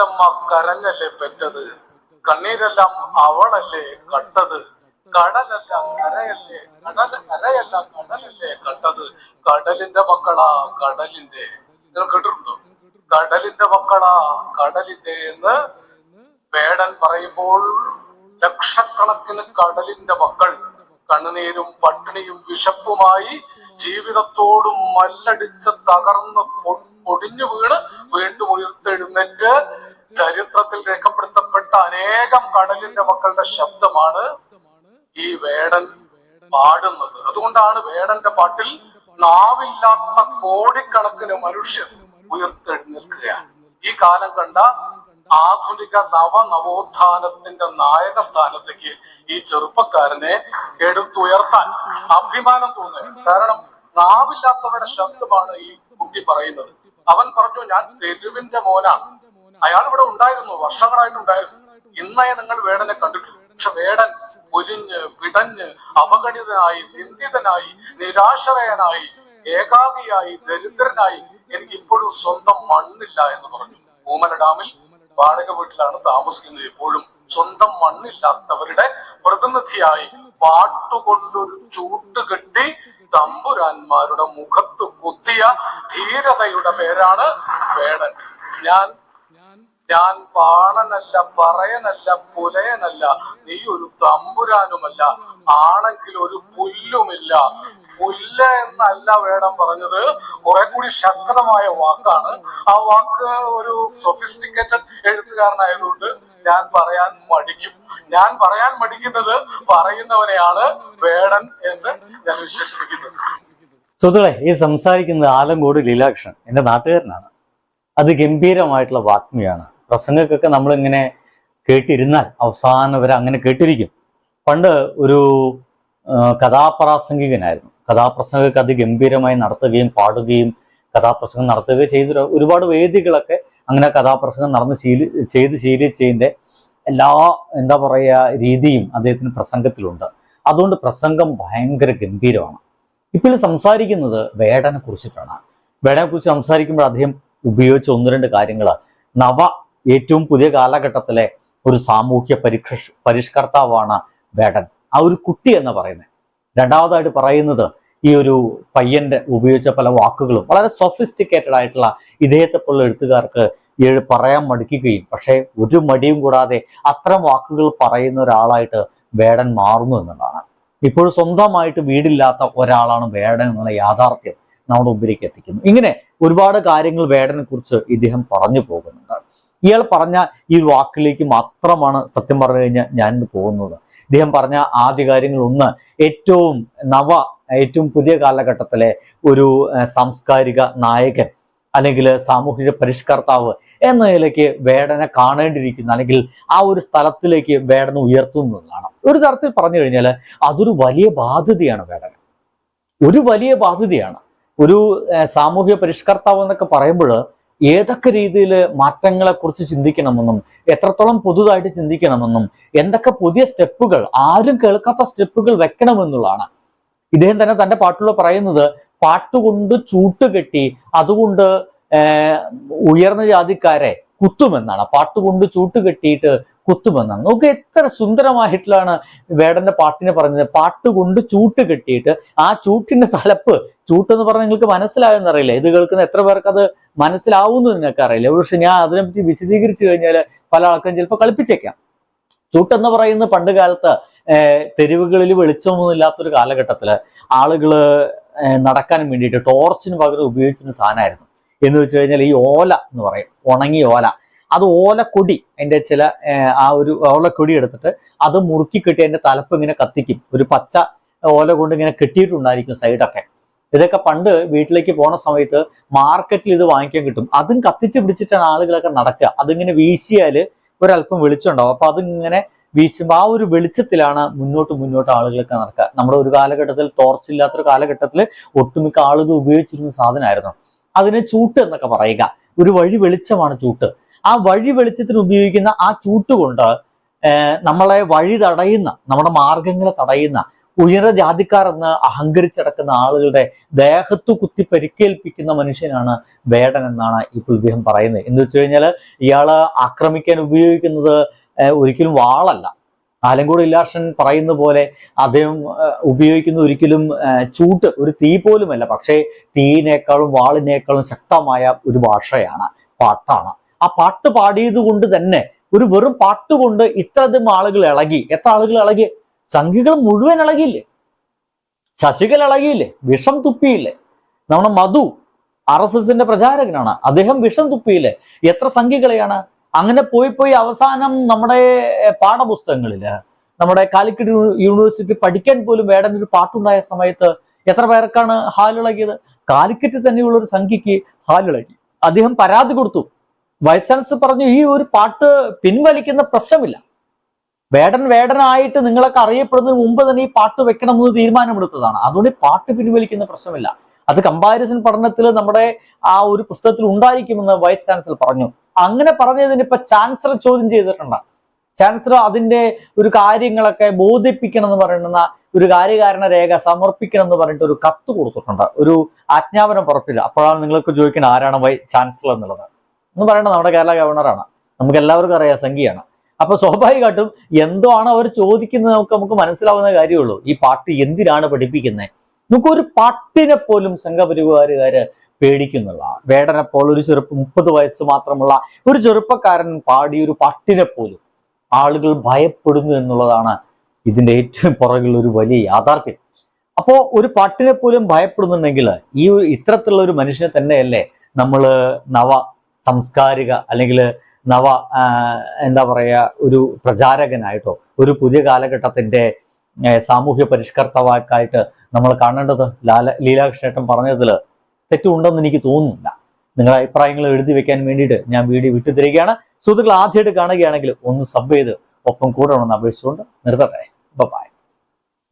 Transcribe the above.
കടലമ്മ കരഞ്ഞല്ലേ പെറ്റത്? കണ്ണീരെല്ലാം അവളല്ലേ കട്ടത്? കടലല്ല കരയല്ലേ? കടൽ കരയല്ല കടലല്ലേ കട്ടത്? കടലിന്റെ മക്കളാ കടലിന്റെ. നിങ്ങൾ കേട്ടിട്ടുണ്ടോ? കടലിന്റെ മക്കളാ കടലിന്റെ എന്ന് വേടൻ പറയുമ്പോൾ ലക്ഷക്കണക്കിന് കടലിന്റെ മക്കൾ കണ്ണുനീരും പട്ടിണിയും വിശപ്പുമായി ജീവിതത്തോടും മല്ലടിച്ച് തകർന്ന് പൊടിഞ്ഞു വീണ് വീണ്ടും ഉയർത്തെഴുന്നേറ്റ് രേഖപ്പെടുത്തപ്പെട്ട അനേകം കടലിന്റെ മക്കളുടെ ശബ്ദമാണ് ഈ വേടൻ പാടുന്നത്. അതുകൊണ്ടാണ് വേടന്റെ പാട്ടിൽ നാവില്ലാത്ത കോടിക്കണക്കിന് മനുഷ്യർ ഉയർത്തെഴുന്നേൽക്കുകയാണ്. ഈ കാലം കണ്ട ആധുനിക നവ നവോത്ഥാനത്തിന്റെ നായക സ്ഥാനത്തേക്ക് ഈ ചെറുപ്പക്കാരനെ എടുത്തുയർത്താൻ അഭിമാനം തോന്നുന്നു. കാരണം നാവില്ലാത്തവരുടെ ശബ്ദമാണ് ഈ കുട്ടി പറയുന്നത്. അവൻ പറഞ്ഞു ഞാൻ തെരുവിന്റെ മോനാണ്. അയാൾ ഇവിടെ ഉണ്ടായിരുന്നു. വർഷങ്ങളായിട്ടുണ്ടായിരുന്നു ഇന്നേ നിങ്ങൾ വേടനെ കണ്ടിട്ടില്ല പക്ഷെ വേടൻ ഒരിഞ്ഞ് പിടഞ്ഞ് അവഗണിതനായി നിന്ദിതനായി നിരാശ്രയനായി ഏകാഗിയായി ദരിദ്രനായി എനിക്ക് ഇപ്പോഴും സ്വന്തം മണ്ണില്ല എന്ന് പറഞ്ഞു. പൂമല ഡാമിൽ വാടക വീട്ടിലാണ് താമസിക്കുന്നത് ഇപ്പോഴും. സ്വന്തം മണ്ണില്ലാത്തവരുടെ പ്രതിനിധിയായി പാട്ടുകൊണ്ടൊരു ചൂട്ട് കെട്ടി തമ്പുരാന്മാരുടെ മുഖത്ത് കുത്തിയ ധീരതയുടെ പേരാണ് വേടൻ. ഞാൻ ഞാൻ പാണനല്ല പറയനല്ല പുലയനല്ല. നീ ഒരു തമ്പുരാനുമല്ല. ആണെങ്കിൽ ഒരു പുല്ലുമില്ല. പുല്ല എന്നല്ല വേടം പറഞ്ഞത്. കുറെ കൂടി ശക്തമായ വാക്കാണ്. ആ വാക്ക് ഒരു സൊഫിസ്റ്റിക്കേറ്റഡ് എഴുത്തുകാരനായതുകൊണ്ട് ഞാൻ പറയാൻ മടിക്കും. ഞാൻ പറയാൻ മടിക്കുന്നത് പറയുന്നവനെയാണ് വേടൻ എന്ന് ഞാൻ വിശേഷിപ്പിക്കുന്നത് സുഹൃത്തുക്കളെ ഈ സംസാരിക്കുന്നത് ആലങ്കോട് ലീലാകൃഷ്ണൻ എന്റെ നാട്ടുകാരനാണ്. അത് ഗംഭീരമായിട്ടുള്ള വാഗ്മിയാണ്. പ്രസംഗക്കൊക്കെ നമ്മളിങ്ങനെ കേട്ടിരുന്നാൽ അവസാനം വരെ അങ്ങനെ കേട്ടിരിക്കും. പണ്ട് ഒരു കഥാപ്രാസംഗികനായിരുന്നു. കഥാപ്രസംഗമൊക്കെ അതിഗംഭീരമായി നടത്തുകയും പാടുകയും കഥാപ്രസംഗം നടത്തുകയും ചെയ്ത ഒരുപാട് വേദികളൊക്കെ അങ്ങനെ കഥാപ്രസംഗം നടന്ന് ശീലി ചെയ്ത് ശീലിച്ചതിന്റെ എല്ലാ എന്താ പറയുക രീതിയും അദ്ദേഹത്തിന് പ്രസംഗത്തിലുണ്ട്. അതുകൊണ്ട് പ്രസംഗം ഭയങ്കര ഗംഭീരമാണ്. ഇപ്പോൾ സംസാരിക്കുന്നത് വേടനെ കുറിച്ചിട്ടാണ്. വേടനെ കുറിച്ച് സംസാരിക്കുമ്പോൾ അദ്ദേഹം ഉപയോഗിച്ച ഒന്ന് രണ്ട് കാര്യങ്ങൾ നവ ഏറ്റവും പുതിയ കാലഘട്ടത്തിലെ ഒരു സാമൂഹ്യ പരിഷ്കൃ പരിഷ്കർത്താവാണ് വേടൻ. ആ ഒരു കുട്ടി എന്ന് പറയുന്നത്. രണ്ടാമതായിട്ട് പറയുന്നത് ഈ ഒരു പയ്യന്റെ ഉപയോഗിച്ച പല വാക്കുകളും വളരെ സൊഫിസ്റ്റിക്കേറ്റഡ് ആയിട്ടുള്ള ഇദ്ദേഹത്തെ പോലുള്ള എഴുത്തുകാർക്ക് ഏഴ് പറയാൻ മടിക്കുകയും പക്ഷേ ഒരു മടിയും കൂടാതെ അത്തരം വാക്കുകൾ പറയുന്ന ഒരാളായിട്ട് വേടൻ മാറുന്നു എന്നുള്ളതാണ്. ഇപ്പോൾ സ്വന്തമായിട്ട് വീടില്ലാത്ത ഒരാളാണ് വേടൻ എന്നുള്ള യാഥാർത്ഥ്യം നമ്മുടെ മുമ്പിലേക്ക് എത്തിക്കുന്നു. ഇങ്ങനെ ഒരുപാട് കാര്യങ്ങൾ വേടനെ കുറിച്ച് ഇദ്ദേഹം പറഞ്ഞു പോകുന്നുണ്ട്. ഇയാൾ പറഞ്ഞ ഈ വാക്കിലേക്ക് മാത്രമാണ് സത്യം പറഞ്ഞു കഴിഞ്ഞാൽ ഞാൻ ഇന്ന് പോകുന്നത്. ഇദ്ദേഹം പറഞ്ഞ ആദ്യ കാര്യങ്ങൾ ഒന്ന് ഏറ്റവും നവ ഏറ്റവും പുതിയ കാലഘട്ടത്തിലെ ഒരു സാംസ്കാരിക നായകൻ അല്ലെങ്കിൽ സാമൂഹിക പരിഷ്കർത്താവ് എന്ന നിലയ്ക്ക് വേടനെ കാണേണ്ടിയിരിക്കുന്ന. അല്ലെങ്കിൽ ആ ഒരു സ്ഥലത്തിലേക്ക് വേടന ഉയർത്തുന്നതാണ് ഒരു തരത്തിൽ പറഞ്ഞു കഴിഞ്ഞാൽ അതൊരു വലിയ ബാധ്യതയാണ് വേടന. ഒരു വലിയ ബാധ്യതയാണ്. ഒരു സാമൂഹ്യ പരിഷ്കർത്താവ് എന്നൊക്കെ പറയുമ്പോൾ ഏതൊക്കെ രീതിയിൽ മാറ്റങ്ങളെ കുറിച്ച് ചിന്തിക്കണമെന്നും എത്രത്തോളം പുതുതായിട്ട് ചിന്തിക്കണമെന്നും എന്തൊക്കെ പുതിയ സ്റ്റെപ്പുകൾ ആരും കേൾക്കാത്ത സ്റ്റെപ്പുകൾ വെക്കണമെന്നുള്ളതാണ്. ഇദ്ദേഹം തന്നെ തന്റെ പാട്ടിലൂടെ പറയുന്നത് പാട്ടുകൊണ്ട് ചൂട്ടുകെട്ടി അതുകൊണ്ട് ഉയർന്ന ജാതിക്കാരെ കുത്തുമെന്നാണ്. പാട്ടുകൊണ്ട് ചൂട്ടുകെട്ടിയിട്ട് കുത്തുമെന്നാണ് നോക്ക് എത്ര സുന്ദരമായിട്ടുള്ളാണ് വേടന്റെ പാട്ടിനെ പറഞ്ഞത്. പാട്ട് കൊണ്ട് ചൂട്ട് കെട്ടിയിട്ട് ആ ചൂട്ടിന്റെ തലപ്പ് ചൂട്ടെന്ന് പറഞ്ഞാൽ നിങ്ങൾക്ക് മനസ്സിലായെന്ന് അറിയില്ല. ഇത് കേൾക്കുന്ന എത്ര പേർക്ക് അത് മനസ്സിലാവുന്നു നിങ്ങൾക്ക് അറിയില്ല. പക്ഷെ ഞാൻ അതിനെപ്പറ്റി വിശദീകരിച്ചു കഴിഞ്ഞാൽ പല ആൾക്കും ചിലപ്പോൾ കളിപ്പിച്ചേക്കാം. ചൂട്ടെന്ന് പറയുന്ന പണ്ട് കാലത്ത് തെരുവുകളിൽ വെളിച്ചമൊന്നും ഇല്ലാത്തൊരു കാലഘട്ടത്തിൽ ആളുകൾ നടക്കാൻ വേണ്ടിയിട്ട് ടോർച്ചിന് പകരം ഉപയോഗിച്ചിരുന്ന സാധനമായിരുന്നു. എന്ന് വെച്ച് കഴിഞ്ഞാൽ ഈ ഓല എന്ന് പറയും. ഉണങ്ങിയ ഓല. അത് ഓലക്കൊടി അതിന്റെ ചില ആ ഒരു ഓലക്കൊടി എടുത്തിട്ട് അത് മുറുക്കി കെട്ടി അതിന്റെ തലപ്പ് ഇങ്ങനെ കത്തിക്കും. ഒരു പച്ച ഓല കൊണ്ട് ഇങ്ങനെ കെട്ടിയിട്ടുണ്ടായിരിക്കും സൈഡൊക്കെ. ഇതൊക്കെ പണ്ട് വീട്ടിലേക്ക് പോണ സമയത്ത് മാർക്കറ്റിൽ ഇത് വാങ്ങിക്കാൻ കിട്ടും. അതും കത്തിച്ച് പിടിച്ചിട്ടാണ് ആളുകളൊക്കെ നടക്കുക. അതിങ്ങനെ വീശിയാൽ ഒരല്പം വെളിച്ചമുണ്ടാവും. അപ്പൊ അതിങ്ങനെ വീശുമ്പോൾ ആ ഒരു വെളിച്ചത്തിലാണ് മുന്നോട്ട് മുന്നോട്ട് ആളുകളൊക്കെ നടക്കുക. നമ്മുടെ ഒരു കാലഘട്ടത്തിൽ ടോർച്ച് ഇല്ലാത്തൊരു കാലഘട്ടത്തിൽ ഒട്ടുമിക്ക ആളുകൾ ഉപയോഗിച്ചിരുന്ന സാധനമായിരുന്നു. അതിന് ചൂട്ട് എന്നൊക്കെ പറയുക. ഒരു വഴി വെളിച്ചമാണ് ചൂട്ട്. ആ വഴി വെളിച്ചത്തിന് ഉപയോഗിക്കുന്ന ആ ചൂട്ടുകൊണ്ട് നമ്മളെ വഴി തടയുന്ന നമ്മുടെ മാർഗങ്ങളെ തടയുന്ന ഉയർന്ന ജാതിക്കാർ എന്ന് അഹങ്കരിച്ചടക്കുന്ന ആളുകളുടെ ദേഹത്തു കുത്തി പരിക്കേൽപ്പിക്കുന്ന മനുഷ്യനാണ് വേടൻ എന്നാണ് ഇപ്പോൾ ഇദ്ദേഹം പറയുന്നത്. എന്ന് വെച്ച് കഴിഞ്ഞാൽ ഇയാൾ ആക്രമിക്കാൻ ഉപയോഗിക്കുന്നത് ഒരിക്കലും വാളല്ല. ആലങ്കോട് ഇലാഷൻ പറയുന്ന പോലെ അദ്ദേഹം ഉപയോഗിക്കുന്ന ഒരിക്കലും ചൂട്ട് ഒരു തീ പോലുമല്ല. പക്ഷേ തീയിനേക്കാളും വാളിനേക്കാളും ശക്തമായ ഒരു ഭാഷയാണ് പാട്ടാണ്. ആ പാട്ട് പാടിയത് കൊണ്ട് തന്നെ ഒരു വെറും പാട്ട് കൊണ്ട് ഇത്രയധികം ആളുകൾ ഇളകി. എത്ര ആളുകൾ ഇളകി? സംഘികൾ മുഴുവൻ ഇളകിയില്ലേ? ശശികല ഇളകിയില്ലേ? വിഷം തുപ്പിയില്ലേ? നമ്മുടെ മധു ആർ എസ് എസിന്റെ പ്രചാരകനാണ്. അദ്ദേഹം വിഷം തുപ്പിയില്ലേ? എത്ര സംഖ്യകളെയാണ്? അങ്ങനെ പോയി പോയി അവസാനം നമ്മുടെ പാഠപുസ്തകങ്ങളിൽ നമ്മുടെ കാലിക്കറ്റ് യൂണിവേഴ്സിറ്റി പഠിക്കാൻ പോലും വേടൻ ഒരു പാട്ടുണ്ടായ സമയത്ത് എത്ര പേർക്കാണ് ഹാലിളകിയത്? കാലിക്കറ്റ് തന്നെയുള്ള ഒരു സംഖ്യക്ക് ഹാലിളകി. അദ്ദേഹം പരാതി കൊടുത്തു. വൈസ് പറഞ്ഞു ഈ ഒരു പാട്ട് പിൻവലിക്കുന്ന പ്രശ്നമില്ല. വേടൻ വേടനായിട്ട് നിങ്ങളൊക്കെ അറിയപ്പെടുന്നതിന് മുമ്പ് തന്നെ ഈ പാട്ട് വെക്കണമെന്ന് തീരുമാനമെടുത്തതാണ്. അതുകൊണ്ട് പാട്ട് പിൻവലിക്കുന്ന പ്രശ്നമില്ല. അത് കമ്പാരിസൺ പഠനത്തിൽ നമ്മുടെ ആ ഒരു പുസ്തകത്തിൽ ഉണ്ടായിരിക്കുമെന്ന് വൈസ് ചാൻസലർ പറഞ്ഞു. അങ്ങനെ പറഞ്ഞതിന് ഇപ്പൊ ചാൻസലർ ചോദ്യം ചെയ്തിട്ടുണ്ട്. ചാൻസലർ അതിന്റെ ഒരു കാര്യങ്ങളൊക്കെ ബോധിപ്പിക്കണം എന്ന് പറയുന്ന ഒരു കാര്യകാരണ രേഖ സമർപ്പിക്കണം എന്ന് പറഞ്ഞിട്ട് ഒരു കത്ത് കൊടുത്തിട്ടുണ്ട്. ഒരു ആജ്ഞാപനം പുറത്തില്ല അപ്പോഴാണ് നിങ്ങൾക്ക് ചോദിക്കുന്നത് ആരാണ് വൈ ചാൻസലർ എന്നുള്ളത്. എന്ന് പറയേണ്ട നമ്മുടെ കേരള ഗവർണറാണ് നമുക്ക് എല്ലാവർക്കും അറിയാം സംഖ്യയാണ് അപ്പൊ സ്വാഭാവികമായിട്ടും എന്തോ ആണ് അവർ ചോദിക്കുന്നത് നമുക്ക് നമുക്ക് മനസ്സിലാവുന്ന കാര്യമുള്ളൂ. ഈ പാട്ട് എന്തിനാണ് പഠിപ്പിക്കുന്നത് നമുക്ക് ഒരു പാട്ടിനെ പോലും സംഘപരിവാരുകാര് പേടിക്കുന്നുള്ള വേടനെ പോലെ ഒരു ചെറുപ്പം മുപ്പത് വയസ്സ് മാത്രമുള്ള ഒരു ചെറുപ്പക്കാരൻ പാടിയ ഒരു പാട്ടിനെ പോലും ആളുകൾ ഭയപ്പെടുന്നു എന്നുള്ളതാണ് ഇതിന്റെ ഏറ്റവും പുറകിൽ ഒരു വലിയ യാഥാർത്ഥ്യം. അപ്പോ ഒരു പാട്ടിനെ പോലും ഭയപ്പെടുന്നുണ്ടെങ്കിൽ ഈ ഇത്തരത്തിലുള്ള ഒരു മനുഷ്യനെ തന്നെയല്ലേ നമ്മൾ നവ സംസ്കാരിക അല്ലെങ്കിൽ നവ എന്താ പറയുക ഒരു പ്രചാരകനായിട്ടോ ഒരു പുതിയ കാലഘട്ടത്തിന്റെ സാമൂഹ്യ പരിഷ്കർത്താവാക്കായിട്ട് നമ്മൾ കാണേണ്ടത്? ലാല ലീലാകൃഷ്ണേട്ടൻ പറഞ്ഞതിൽ തെറ്റുണ്ടെന്ന് എനിക്ക് തോന്നുന്നില്ല. നിങ്ങളുടെ അഭിപ്രായങ്ങൾ എഴുതി വെക്കാൻ വേണ്ടിയിട്ട് ഞാൻ വീഡിയോ വിട്ടുതരികയാണ്. സുഹൃത്തുക്കൾ ആദ്യമായിട്ട് കാണുകയാണെങ്കിൽ ഒന്ന് സബ് ചെയ്ത് ഒപ്പം കൂടെ ഉണ്ടെന്ന് അപേക്ഷിച്ചുകൊണ്ട് നിർത്തട്ടെ. ബൈ